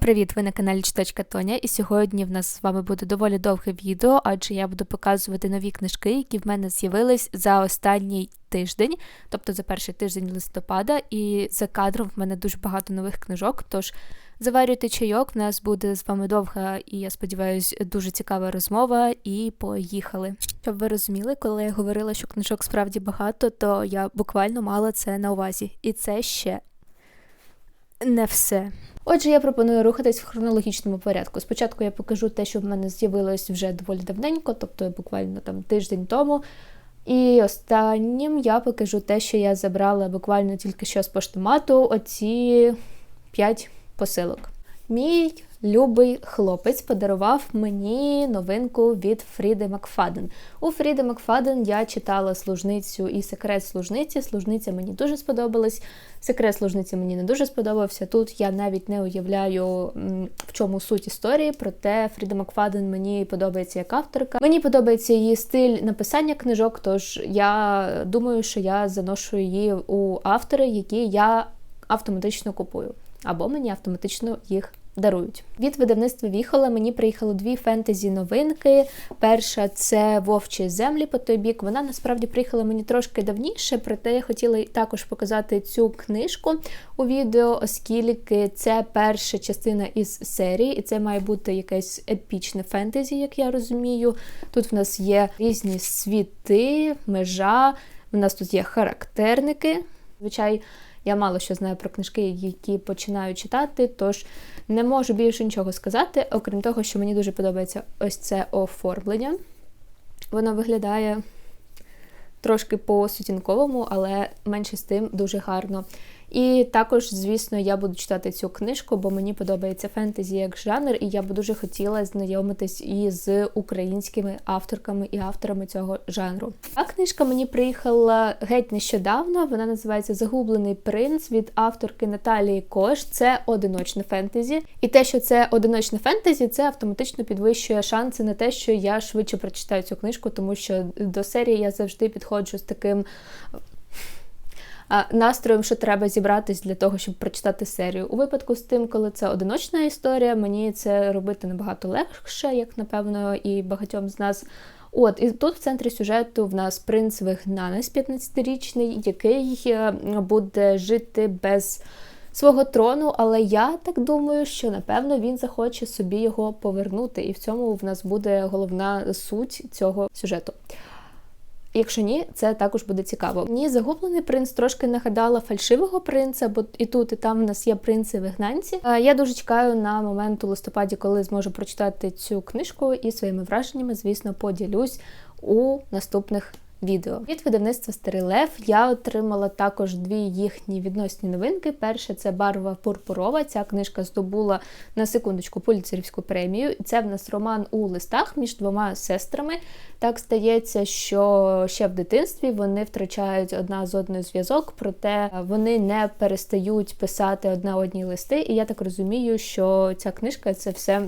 Привіт, ви на каналі Читачка Тоня, і сьогодні в нас з вами буде доволі довге відео, адже я буду показувати нові книжки, які в мене з'явились за останній тиждень, тобто за перший тиждень листопада, і за кадром в мене дуже багато нових книжок. Тож заварюйте чайок, в нас буде з вами довга і я сподіваюся, дуже цікава розмова. І поїхали. Щоб ви розуміли, коли я говорила, що книжок справді багато, то я буквально мала це на увазі. І це ще не все. Отже, я пропоную рухатись в хронологічному порядку. Спочатку я покажу те, що в мене з'явилось вже доволі давненько, тобто буквально там тиждень тому. І останнім я покажу те, що я забрала буквально тільки що з поштомату оці 5 посилок. Мій любий хлопець подарував мені новинку від Фріди Макфаден. У Фріди Макфаден я читала служницю і секрет служниці. Служниця мені дуже сподобалась. Секрет служниці мені не дуже сподобався. Тут я навіть не уявляю, в чому суть історії, проте Фріда Макфаден мені подобається як авторка. Мені подобається її стиль написання книжок, тож я думаю, що я заношу її у автори, які я автоматично купую, або мені автоматично їх дарують. Від видавництва Віхола мені приїхало дві фентезі-новинки. Перша це Вовчі землі по той бік. Вона насправді приїхала мені трошки давніше, проте я хотіла також показати цю книжку у відео, оскільки це перша частина із серії, і це має бути якесь епічне фентезі, як я розумію. Тут в нас є різні світи, межа, в нас тут є характерники. Звичай, я мало що знаю про книжки, які починаю читати, тож не можу більше нічого сказати, окрім того, що мені дуже подобається ось це оформлення. Воно виглядає трошки по-сутінковому, але менше з тим дуже гарно. І також, звісно, я буду читати цю книжку, бо мені подобається фентезі як жанр, і я б дуже хотіла знайомитись із українськими авторками і авторами цього жанру. А книжка мені приїхала геть нещодавно. Вона називається Загублений принц від авторки Наталії Кош. Це одиночне фентезі. І те, що це одиночне фентезі, це автоматично підвищує шанси на те, що я швидше прочитаю цю книжку, тому що до серії я завжди підходжу з таким настроєм, що треба зібратись для того, щоб прочитати серію. У випадку з тим, коли це одиночна історія, мені це робити набагато легше, як напевно, і багатьом з нас. От, і тут в центрі сюжету в нас принц вигнанець 15-річний, який е, буде жити без свого трону, але я так думаю, що напевно він захоче собі його повернути, і в цьому в нас буде головна суть цього сюжету. Якщо ні, це також буде цікаво. Мені загублений принц трошки нагадала фальшивого принца, бо і тут, і там в нас є принци вигнанці. Я дуже чекаю на момент у листопаді, коли зможу прочитати цю книжку і своїми враженнями, звісно, поділюсь у наступних відео. Від видавництва Старий Лев я отримала також дві їхні відносні новинки. Перше це барва пурпурова. Ця книжка здобула на секундочку поліцерівську премію. І це в нас роман у листах між двома сестрами. Так стається, що ще в дитинстві вони втрачають одна з одною зв'язок, проте вони не перестають писати одна одні листи. І я так розумію, що ця книжка це все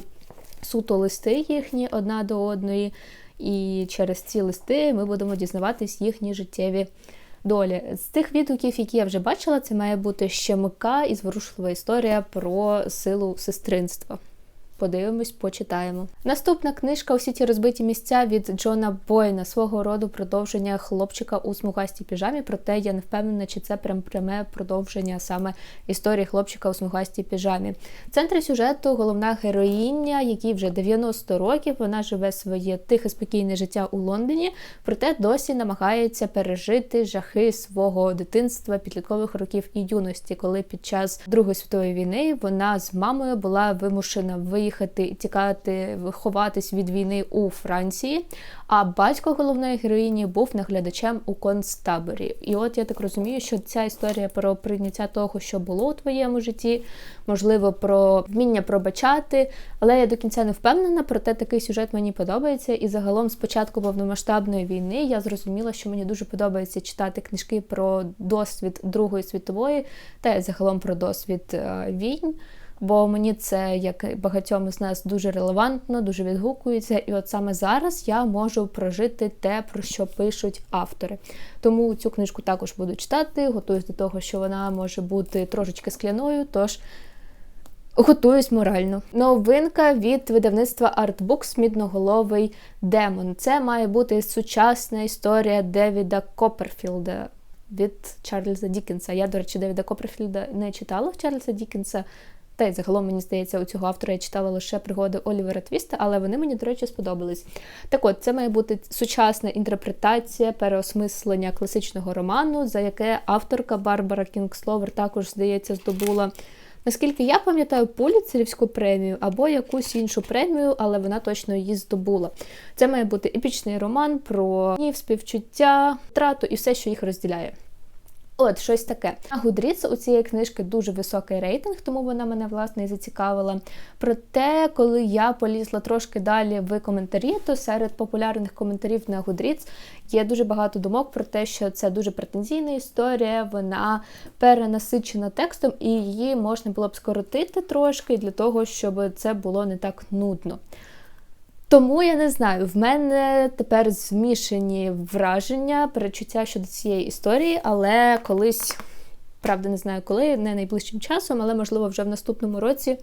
суто листи їхні одна до одної. І через ці листи ми будемо дізнаватись їхні життєві долі. З тих відгуків, які я вже бачила, це має бути ще мика і зворушлива історія про силу сестринства. Подивимось, почитаємо. Наступна книжка Усі ті розбиті місця від Джона Бойна, свого роду продовження хлопчика у смугастій піжамі. Проте я не впевнена, чи це прям пряме продовження саме історії хлопчика у смугастій піжамі. В центрі сюжету головна героїня, якій вже 90 років, вона живе своє тихе спокійне життя у Лондоні, проте досі намагається пережити жахи свого дитинства, підліткових років і юності, коли під час Другої світової війни вона з мамою була вимушена виїхати виїхати, тікати, ховатись від війни у Франції. А батько головної героїні був наглядачем у концтаборі. І от я так розумію, що ця історія про прийняття того, що було у твоєму житті, можливо, про вміння пробачати. Але я до кінця не впевнена, проте такий сюжет мені подобається. І загалом, з початку повномасштабної війни, я зрозуміла, що мені дуже подобається читати книжки про досвід Другої світової, та загалом про досвід е, війн бо мені це, як і багатьом з нас, дуже релевантно, дуже відгукується. І от саме зараз я можу прожити те, про що пишуть автори. Тому цю книжку також буду читати, готуюсь до того, що вона може бути трошечки скляною. Тож Готуюсь морально. Новинка від видавництва Artbooks Мідноголовий Демон. Це має бути сучасна історія Девіда Копперфілда від Чарльза Дікенса. Я, до речі, Девіда Копперфілда не читала Чарльза Дікенса. Та й загалом, мені здається, у цього автора я читала лише пригоди Олівера Твіста, але вони мені, до речі, сподобались. Так от, це має бути сучасна інтерпретація, переосмислення класичного роману, за яке авторка Барбара Кінгсловер також, здається, здобула. Наскільки я пам'ятаю, Пуліцерівську премію або якусь іншу премію, але вона точно її здобула. Це має бути епічний роман про співчуття, втрату і все, що їх розділяє. От, щось таке. На Goodreads у цієї книжки дуже високий рейтинг, тому вона мене власне і зацікавила. Проте, коли я полізла трошки далі в коментарі, то серед популярних коментарів на Goodreads є дуже багато думок про те, що це дуже претензійна історія, вона перенасичена текстом, і її можна було б скоротити трошки для того, щоб це було не так нудно. Тому я не знаю, в мене тепер змішані враження, перечуття щодо цієї історії, але колись, правда, не знаю коли, не найближчим часом, але можливо вже в наступному році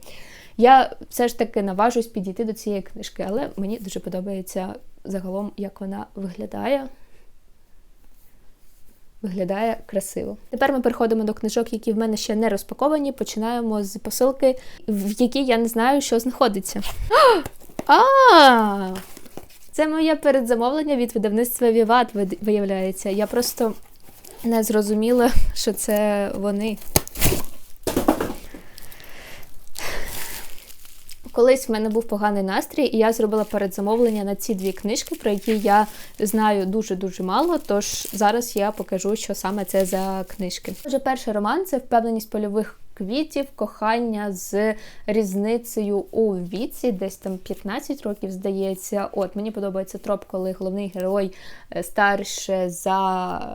я все ж таки наважусь підійти до цієї книжки, але мені дуже подобається загалом, як вона виглядає. Виглядає красиво. Тепер ми переходимо до книжок, які в мене ще не розпаковані. Починаємо з посилки, в якій я не знаю, що знаходиться. А, це моє передзамовлення від видавництва Віват, виявляється. Я просто не зрозуміла, що це вони. Колись в мене був поганий настрій, і я зробила передзамовлення на ці дві книжки, про які я знаю дуже-дуже мало. Тож зараз я покажу, що саме це за книжки. Отже, перший роман це впевненість польових квітів, кохання з різницею у віці, десь там 15 років, здається. От мені подобається троп, коли головний герой е, старше за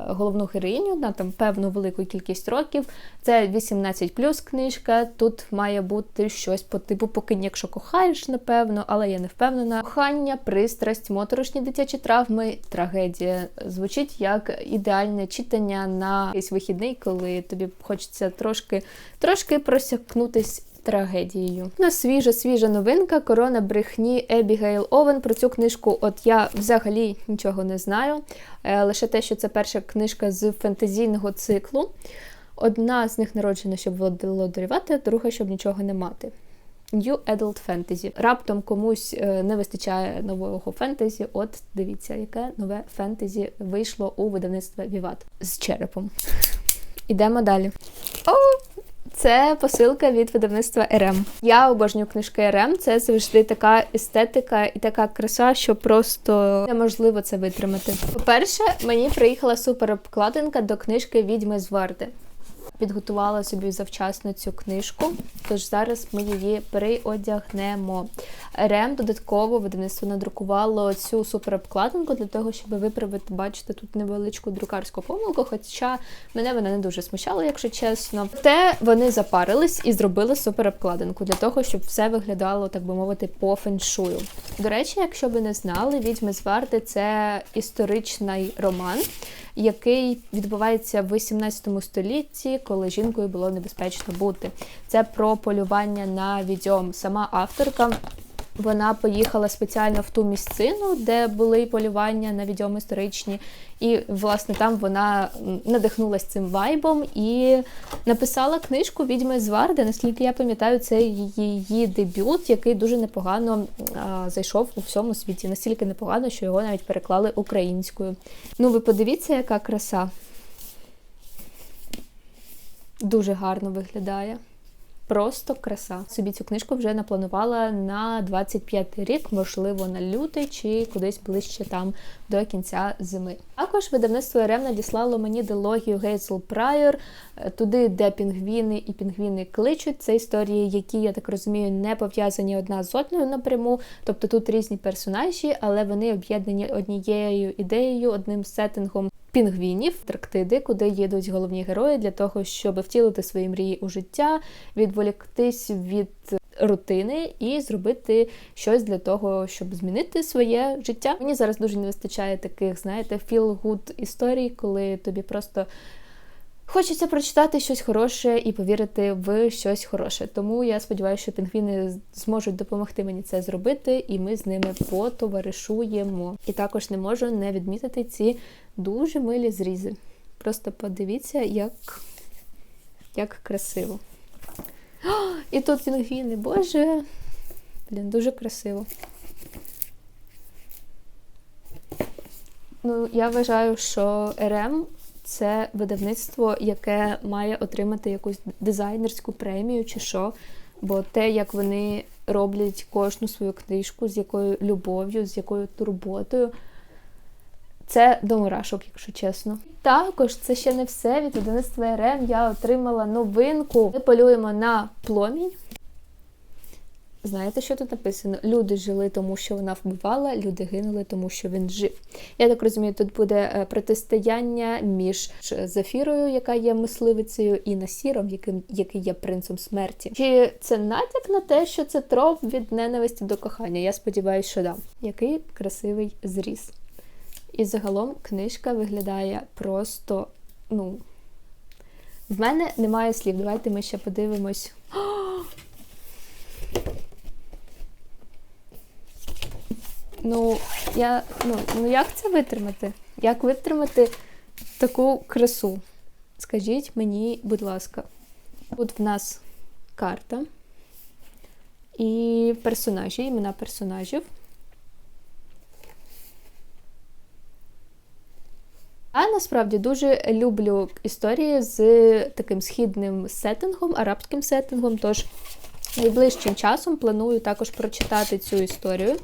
головну героїню на там певну велику кількість років. Це 18 плюс книжка. Тут має бути щось по типу, поки якщо кохаєш, напевно, але я не впевнена. Кохання, пристрасть, моторошні дитячі травми, трагедія. Звучить як ідеальне читання на якийсь вихідний, коли тобі хочеться трошки трошки просякнутись трагедією. На свіжа, свіжа новинка корона брехні Ебігейл Овен. Про цю книжку, от я взагалі нічого не знаю. Е, лише те, що це перша книжка з фентезійного циклу. Одна з них народжена, щоб володарювати, друга, щоб нічого не мати. New Adult Fantasy. Раптом комусь е, не вистачає нового фентезі. От дивіться, яке нове фентезі вийшло у видавництво Віват з черепом. Ідемо далі. О! Це посилка від видавництва РМ. Я обожнюю книжки РМ. Це завжди така естетика і така краса, що просто неможливо це витримати. По-перше, мені приїхала супер обкладинка до книжки Відьми з Варди підготувала собі завчасно цю книжку, тож зараз ми її переодягнемо. Рем додатково видавництво надрукувало цю суперобкладинку для того, щоб виправити, бачите, тут невеличку друкарську помилку, хоча мене вона не дуже смущала, якщо чесно. Те вони запарились і зробили суперобкладинку для того, щоб все виглядало, так би мовити, по феншую. До речі, якщо ви не знали, відьми з Варди це історичний роман який відбувається в 18 столітті, коли жінкою було небезпечно бути. Це про полювання на відьом. Сама авторка. Вона поїхала спеціально в ту місцину, де були полювання на відьом історичні, і, власне, там вона надихнулася цим вайбом і написала книжку Відьми з Варди. Наскільки я пам'ятаю, це її дебют, який дуже непогано а, зайшов у всьому світі. Настільки непогано, що його навіть переклали українською. Ну, ви подивіться, яка краса. Дуже гарно виглядає. Просто краса. Собі цю книжку вже напланувала на 25 рік, можливо, на лютий чи кудись ближче там до кінця зими. Також видавництво РМ надіслало мені дилогію Гейзл Прайор, е, туди, де пінгвіни і пінгвіни кличуть. Це історії, які, я так розумію, не пов'язані одна з одною напряму. Тобто тут різні персонажі, але вони об'єднані однією ідеєю, одним сеттингом пінгвінів, трактиди, куди їдуть головні герої для того, щоб втілити свої мрії у життя, відволіктись від рутини і зробити щось для того, щоб змінити своє життя. Мені зараз дуже не вистачає таких, знаєте, feel-good історій, коли тобі просто Хочеться прочитати щось хороше і повірити в щось хороше. Тому я сподіваюся, що пінгвіни зможуть допомогти мені це зробити, і ми з ними потоваришуємо. І також не можу не відмітити ці дуже милі зрізи. Просто подивіться, як, як красиво. О, і тут пінгвіни, боже! Блін, дуже красиво. Ну, я вважаю, що РМ це видавництво, яке має отримати якусь дизайнерську премію чи що. Бо те, як вони роблять кожну свою книжку, з якою любов'ю, з якою турботою, це до мурашок, якщо чесно. Також це ще не все. Від видавництва РМ я отримала новинку. Ми полюємо на пломінь. Знаєте, що тут написано? Люди жили, тому що вона вбивала, люди гинули, тому що він жив. Я так розумію, тут буде е, протистояння між Зафірою, яка є мисливицею, і Насіром, яким, який є принцем смерті. Чи це натяк на те, що це троп від ненависті до кохання? Я сподіваюся, що да. Який красивий зріз. І загалом книжка виглядає просто, ну. В мене немає слів. Давайте ми ще подивимось. Ну, я, ну, ну як це витримати? Як витримати таку красу? Скажіть мені, будь ласка, тут в нас карта і персонажі, імена персонажів. Я насправді дуже люблю історії з таким східним сеттингом, арабським сеттингом. Тож найближчим часом планую також прочитати цю історію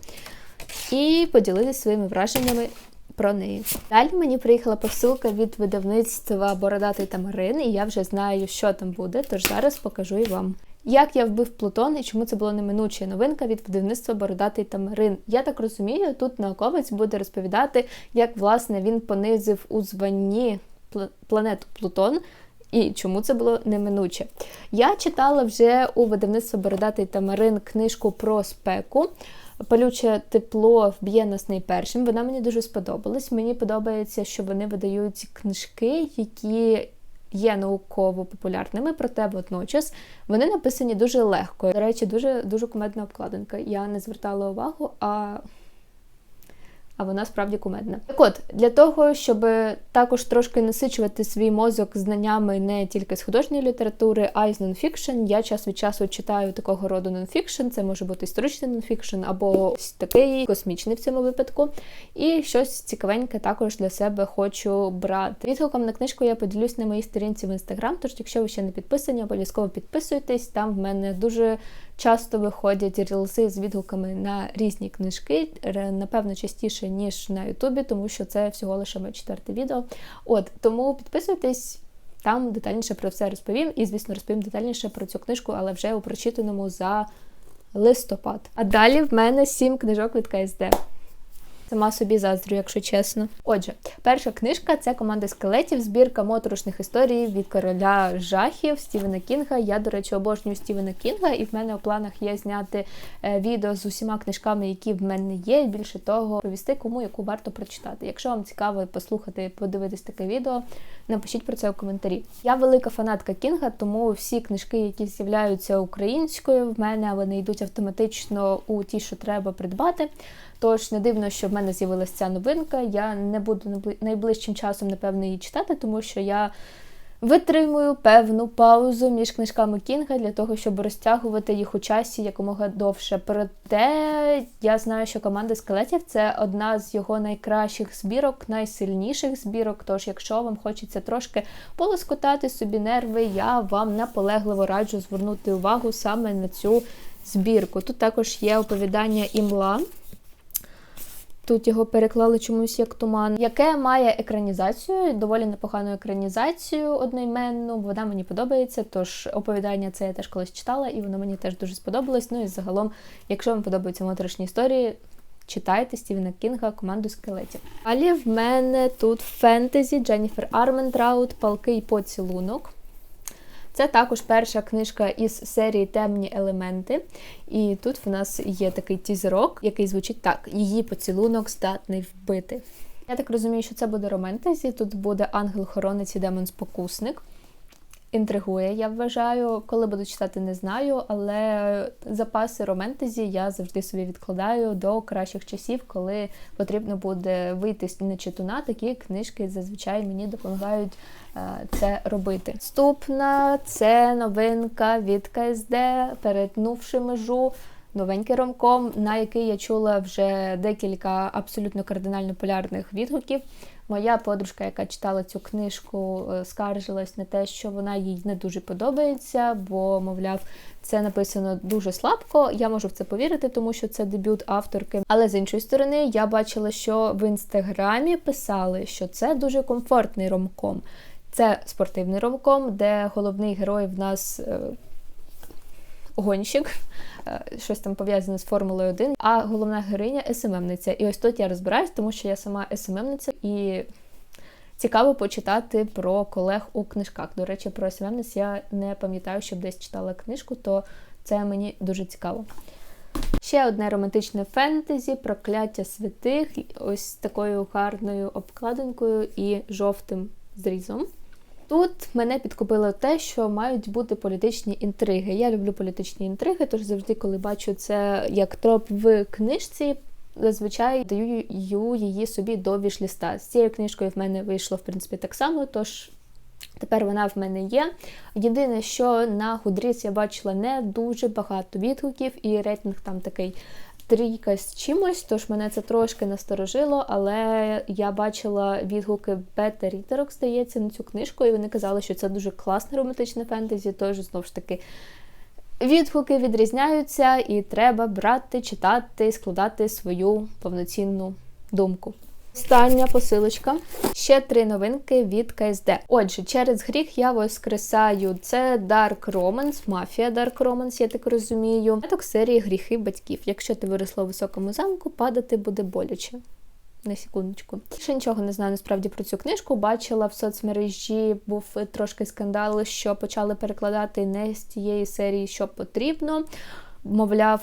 і поділитися своїми враженнями про неї. Далі мені приїхала посилка від видавництва Бородатий Тамарин, і я вже знаю, що там буде, тож зараз покажу і вам. Як я вбив Плутон і чому це була неминуча новинка від видавництва Бородатий Тамарин? Я так розумію, тут науковець буде розповідати, як власне він понизив у званні планету Плутон. І чому це було неминуче? Я читала вже у видавництва Бородатий Тамарин книжку про спеку. Палюче тепло вб'є нас найпершим. Вона мені дуже сподобалась. Мені подобається, що вони видають книжки, які є науково популярними, проте водночас вони написані дуже легко. До речі, дуже дуже кумедна обкладинка. Я не звертала увагу, а а вона справді кумедна. Так от, для того, щоб також трошки насичувати свій мозок знаннями не тільки з художньої літератури, а й з нонфікшн, я час від часу читаю такого роду нонфікшн, це може бути історичний нонфікшн або такий космічний в цьому випадку. І щось цікавеньке також для себе хочу брати. Відгуком на книжку я поділюсь на моїй сторінці в інстаграм, тож якщо ви ще не підписані, обов'язково підписуйтесь. Там в мене дуже часто виходять рілзи з відгуками на різні книжки, напевно, частіше, ніж на Ютубі, тому що це всього лише моє четверте відео. От тому підписуйтесь. Там детальніше про все розповім, і, звісно, розповім детальніше про цю книжку, але вже у прочитаному за листопад. А далі в мене сім книжок від КСД. Сама собі заздрю, якщо чесно. Отже, перша книжка це команда скелетів, збірка моторошних історій від короля жахів Стівена Кінга. Я, до речі, обожнюю Стівена Кінга, і в мене у планах є зняти е, відео з усіма книжками, які в мене є. Більше того, повісти, кому яку варто прочитати. Якщо вам цікаво послухати, подивитись таке відео, напишіть про це у коментарі. Я велика фанатка Кінга, тому всі книжки, які з'являються українською, в мене вони йдуть автоматично у ті, що треба придбати. Тож не дивно, що в мене з'явилася ця новинка. Я не буду найближчим часом, напевно, її читати, тому що я витримую певну паузу між книжками Кінга для того, щоб розтягувати їх у часі якомога довше. Проте я знаю, що команда скелетів це одна з його найкращих збірок, найсильніших збірок. Тож, якщо вам хочеться трошки полоскотати собі нерви, я вам наполегливо раджу звернути увагу саме на цю збірку. Тут також є оповідання імла. Тут його переклали чомусь як туман, яке має екранізацію, доволі непогану екранізацію одноіменну. Вона мені подобається. Тож оповідання це я теж колись читала, і воно мені теж дуже сподобалось. Ну і загалом, якщо вам подобаються моторошні історії, читайте Стівена Кінга команду скелетів. Далі в мене тут фентезі Дженніфер Арментраут, Палкий поцілунок. Це також перша книжка із серії Темні елементи. І тут в нас є такий тізерок, який звучить так: її поцілунок здатний вбити. Я так розумію, що це буде романтезі. Тут буде ангел-хоронець і демон-спокусник. Інтригує, я вважаю. Коли буду читати, не знаю, але запаси романтезі я завжди собі відкладаю до кращих часів, коли потрібно буде вийти з нечитуна. Такі книжки зазвичай мені допомагають е, це робити. Наступна це новинка від КСД, перетнувши межу. Новенький ромком, на який я чула вже декілька абсолютно кардинально полярних відгуків. Моя подружка, яка читала цю книжку, е, скаржилась на те, що вона їй не дуже подобається, бо, мовляв, це написано дуже слабко. Я можу в це повірити, тому що це дебют авторки. Але з іншої сторони, я бачила, що в інстаграмі писали, що це дуже комфортний ромком. Це спортивний ромком, де головний герой в нас е, гонщик, е, щось там пов'язане з Формулою 1, а головна героїня СММниця. І ось тут я розбираюсь, тому що я сама СММниця і. Цікаво почитати про колег у книжках. До речі, про СММниць я не пам'ятаю, щоб десь читала книжку, то це мені дуже цікаво. Ще одне романтичне фентезі, прокляття святих, ось такою гарною обкладинкою і жовтим зрізом. Тут мене підкупило те, що мають бути політичні інтриги. Я люблю політичні інтриги, тож завжди, коли бачу це як троп в книжці, зазвичай даю її собі до вішліста. З цією книжкою в мене вийшло, в принципі, так само, тож. Тепер вона в мене є. Єдине, що на Гудріс я бачила не дуже багато відгуків, і рейтинг там такий трійка з чимось, тож мене це трошки насторожило, але я бачила відгуки бета-рітерок, здається, на цю книжку, і вони казали, що це дуже класне романтичне фентезі, тож знову ж таки. Відгуки відрізняються, і треба брати, читати, складати свою повноцінну думку. Остання посилочка. Ще три новинки від КСД. Отже, через гріх я воскресаю. Це Dark Romance, мафія Dark Romance, я так розумію. Еток серії гріхи батьків. Якщо ти виросла у високому замку, падати буде боляче. На секундочку. Ще нічого не знаю насправді про цю книжку. Бачила в соцмережі, був трошки скандал, що почали перекладати не з тієї серії, що потрібно. Мовляв,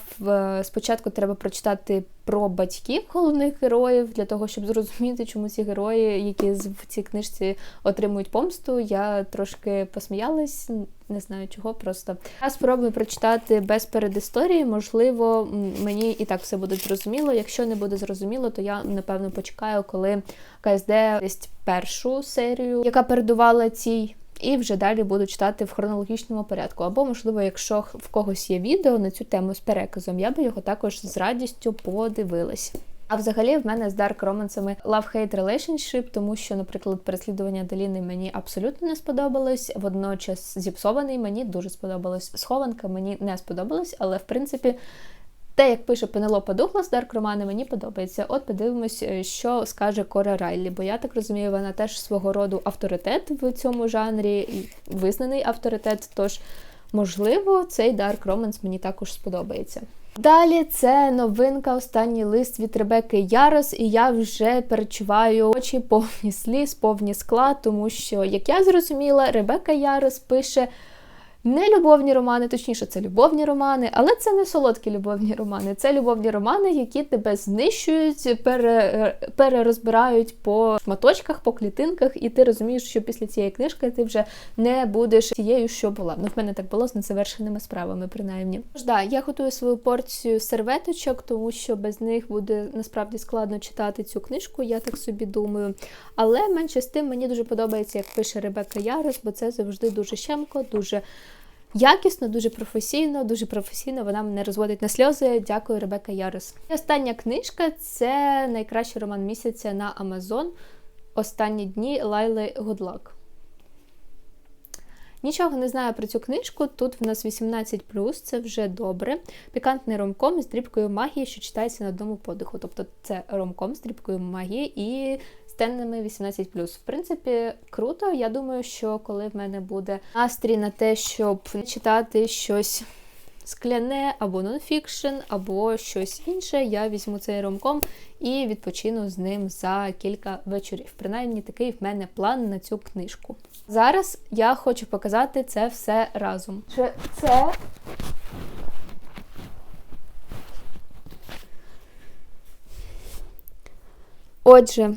спочатку треба прочитати про батьків головних героїв для того, щоб зрозуміти, чому ці герої, які в цій книжці отримують помсту. Я трошки посміялась, не знаю чого. Просто я спробую прочитати без передісторії. Можливо, мені і так все буде зрозуміло. Якщо не буде зрозуміло, то я напевно почекаю, коли КСД дасть першу серію, яка передувала цій і вже далі буду читати в хронологічному порядку. Або, можливо, якщо в когось є відео на цю тему з переказом, я би його також з радістю подивилась. А взагалі в мене з дарк романсами love-hate relationship, тому що, наприклад, переслідування Деліни мені абсолютно не сподобалось. Водночас зіпсований мені дуже сподобалось. Схованка мені не сподобалась, але в принципі те, як пише Пенелопа Дуглас, Дарк Романи, мені подобається. От подивимось, е, що скаже Кора Райлі, бо я так розумію, вона теж свого роду авторитет в цьому жанрі, визнаний авторитет. Тож, можливо, цей Дарк Романс мені також сподобається. Далі це новинка, останній лист від Ребекки Ярос, і я вже перечуваю очі повні сліз, повні скла, тому що, як я зрозуміла, Ребекка Ярос пише. Не любовні романи, точніше, це любовні романи, але це не солодкі любовні романи. Це любовні романи, які тебе знищують, пере, перерозбирають по шматочках, по клітинках, і ти розумієш, що після цієї книжки ти вже не будеш тією, що була. Ну, в мене так було з незавершеними справами, принаймні. Тож, да, я готую свою порцію серветочок, тому що без них буде насправді складно читати цю книжку, я так собі думаю. Але менше з тим мені дуже подобається, як пише Ребека Ярос, бо це завжди дуже щемко, дуже. Якісно, дуже професійно, дуже професійно вона мене розводить на сльози. Дякую, Ребека Ярос. І остання книжка це найкращий роман місяця на Амазон. Останні дні Лайли Гудлак. Нічого не знаю про цю книжку. Тут в нас 18, це вже добре. Пікантний ромком з дрібкою магії, що читається на одному подиху. Тобто це ромком з дрібкою магії і з тенними 18. В принципі, круто. Я думаю, що коли в мене буде настрій на те, щоб читати щось. Скляне або нонфікшн, або щось інше, я візьму цей ромком і відпочину з ним за кілька вечорів. Принаймні, такий в мене план на цю книжку. Зараз я хочу показати це все разом. Це Отже,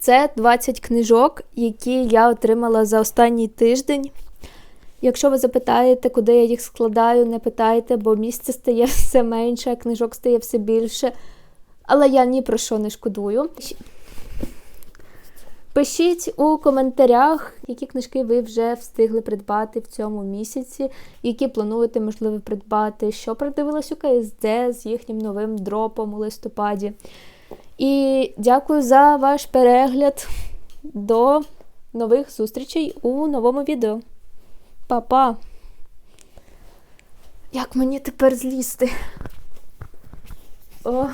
це 20 книжок, які я отримала за останній тиждень. Якщо ви запитаєте, куди я їх складаю, не питайте, бо місця стає все менше, а книжок стає все більше. Але я ні про що не шкодую. Пишіть у коментарях, які книжки ви вже встигли придбати в цьому місяці, які плануєте, можливо, придбати, що придивилась у КСД з їхнім новим дропом у листопаді. І дякую за ваш перегляд. До нових зустрічей у новому відео. Па-па! Як мені тепер злізти? Ох.